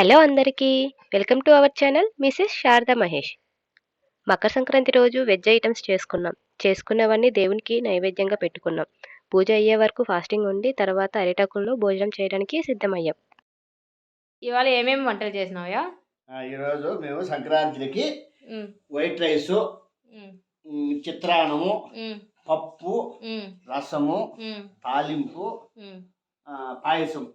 Hello అందరికీ. Welcome to our channel Mrs Sharada Mahesh. Makara Sankranti రోజు veg items చేసుకున్నాం. చేసుకున్నవన్నీ దేవునికి నైవేద్యంగా పెట్టుకున్నాం. పూజ అయ్యే వరకు ఫాస్టింగ్ ఉండి తర్వాత అరిటాకుల్లో భోజనం చేయడానికి సిద్ధమయ్యాం. ఇవాళ ఏమేమి వంటలు చేసినావా ఆ, ఈరోజు మేము సంక్రాంతికి వైట్ రైసు చిత్రాన్నము పప్పు రసము తాలింపు పాయసం.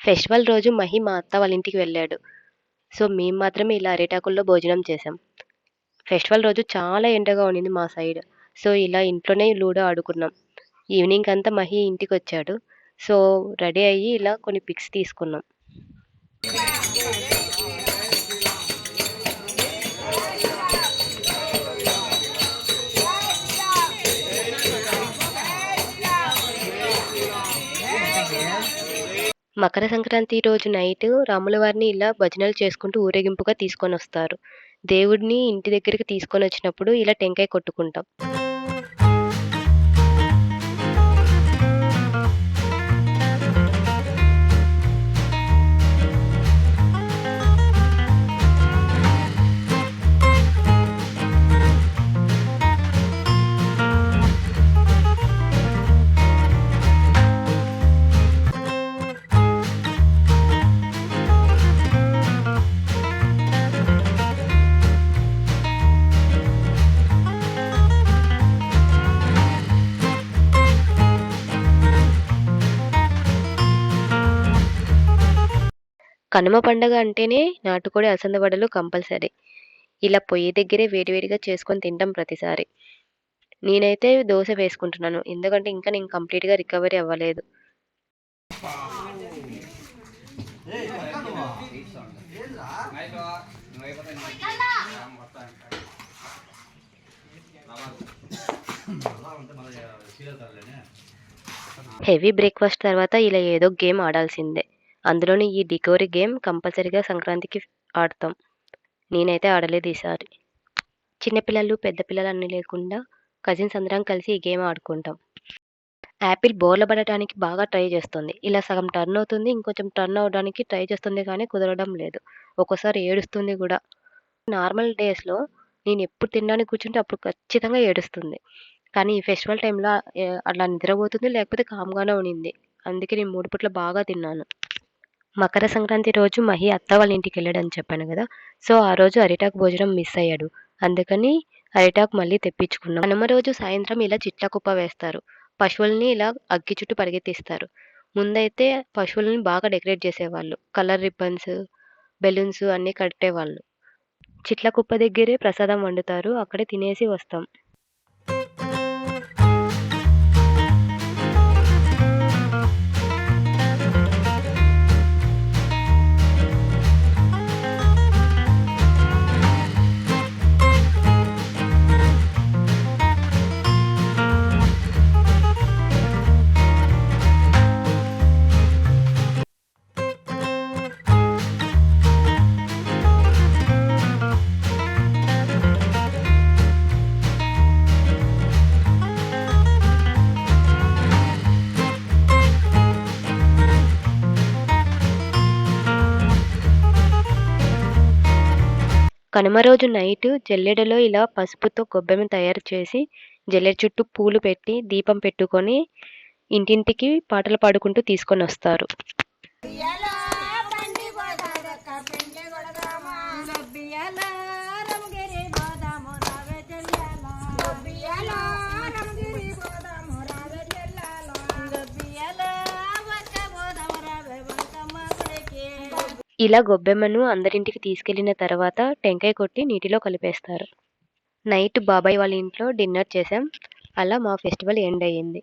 ఫెస్టివల్ రోజు మహి మా అత్త వాళ్ళ ఇంటికి వెళ్ళాడు. సో మేము మాత్రమే ఇలా అరిటాకుల్లో భోజనం చేసాం ఫెస్టివల్ రోజు చాలా ఎండగా ఉండింది మా సైడ్. సో ఇలా ఇంట్లోనే లూడో ఆడుకున్నాం. ఈవినింగ్ అంతా మహి ఇంటికి వచ్చాడు సో రెడీ అయ్యి ఇలా కొన్ని పిక్స్ తీసుకున్నాం. మకర సంక్రాంతి రోజు నైట్ రాముల వారిని ఇలా భజనలు చేసుకుంటూ ఊరేగింపుగా తీసుకొని వస్తారు. దేవుడిని ఇంటి దగ్గరికి తీసుకొని వచ్చినప్పుడు ఇలా టెంకాయ కొట్టుకుంటాం. కనుమ పండగ అంటేనే నాటుకోడి అలసంద వడలు కంపల్సరీ. ఇలా పొయ్యి దగ్గరే వేడివేడిగా చేసుకొని తింటాం ప్రతిసారి. నేనైతే దోశ వేసుకుంటున్నాను. ఎందుకంటే ఇంకా నేను కంప్లీట్గా రికవరీ అవ్వలేదు. హెవీ బ్రేక్ఫాస్ట్ తర్వాత ఇలా ఏదో గేమ్ ఆడాల్సిందే. అందులోని ఈ డికోరి గేమ్ కంపల్సరీగా సంక్రాంతికి ఆడతాం. నేనైతే ఆడలేదు ఈసారి. చిన్నపిల్లలు పెద్ద పిల్లలు అన్నీ లేకుండా కజిన్స్ అందరం కలిసి ఈ గేమ్ ఆడుకుంటాం. యాపిల్ బోర్ల పడటానికి బాగా ట్రై చేస్తుంది. ఇలా సగం టర్న్ అవుతుంది ఇంకొంచెం టర్న్ అవడానికి ట్రై చేస్తుంది కానీ కుదరడం లేదు. ఒక్కోసారి ఏడుస్తుంది కూడా. నార్మల్ డేస్లో నేను ఎప్పుడు తినడానికి కూర్చుంటే అప్పుడు ఖచ్చితంగా ఏడుస్తుంది. కానీ ఈ ఫెస్టివల్ టైంలో అలా నిద్రపోతుంది లేకపోతే కామ్గానే ఉండింది అందుకే నేను మూడు పూట్ల బాగా తిన్నాను. మకర సంక్రాంతి రోజు మహి అత్త వాళ్ళ ఇంటికి వెళ్ళాడని చెప్పాను కదా. సో ఆ రోజు అరిటాకు భోజనం మిస్ అయ్యాడు. అందుకని అరిటాకు మళ్ళీ తెప్పించుకున్నాం. కనుమ రోజు సాయంత్రం ఇలా చిట్ల కుప్ప వేస్తారు. పశువుల్ని ఇలా అగ్గి చుట్టూ పరిగెత్తిస్తారు. ముందైతే పశువులని బాగా డెకరేట్ చేసేవాళ్ళు. కలర్ రిబ్బన్స్ బెలూన్స్ అన్నీ కట్టేవాళ్ళు. చిట్ల కుప్ప దగ్గరే ప్రసాదం వండుతారు. అక్కడే తినేసి వస్తాం. కనుమ రోజు నైట్ జల్లెడలో ఇలా పసుపుతో గొబ్బెమ్మ తయారు చేసి జల్లెడ చుట్టూ పూలు పెట్టి దీపం పెట్టుకొని ఇంటింటికి పాటలు పాడుకుంటూ తీసుకొని వస్తారు. ఇలా గొబ్బెమ్మను అందరింటికి తీసుకెళ్ళిన తర్వాత టెంకాయ కొట్టి నీటిలో కలిపేస్తారు. నైట్ బాబాయ్ వాళ్ళ ఇంట్లో డిన్నర్ చేసాం అలా మా ఫెస్టివల్ ఎండ్ అయ్యింది.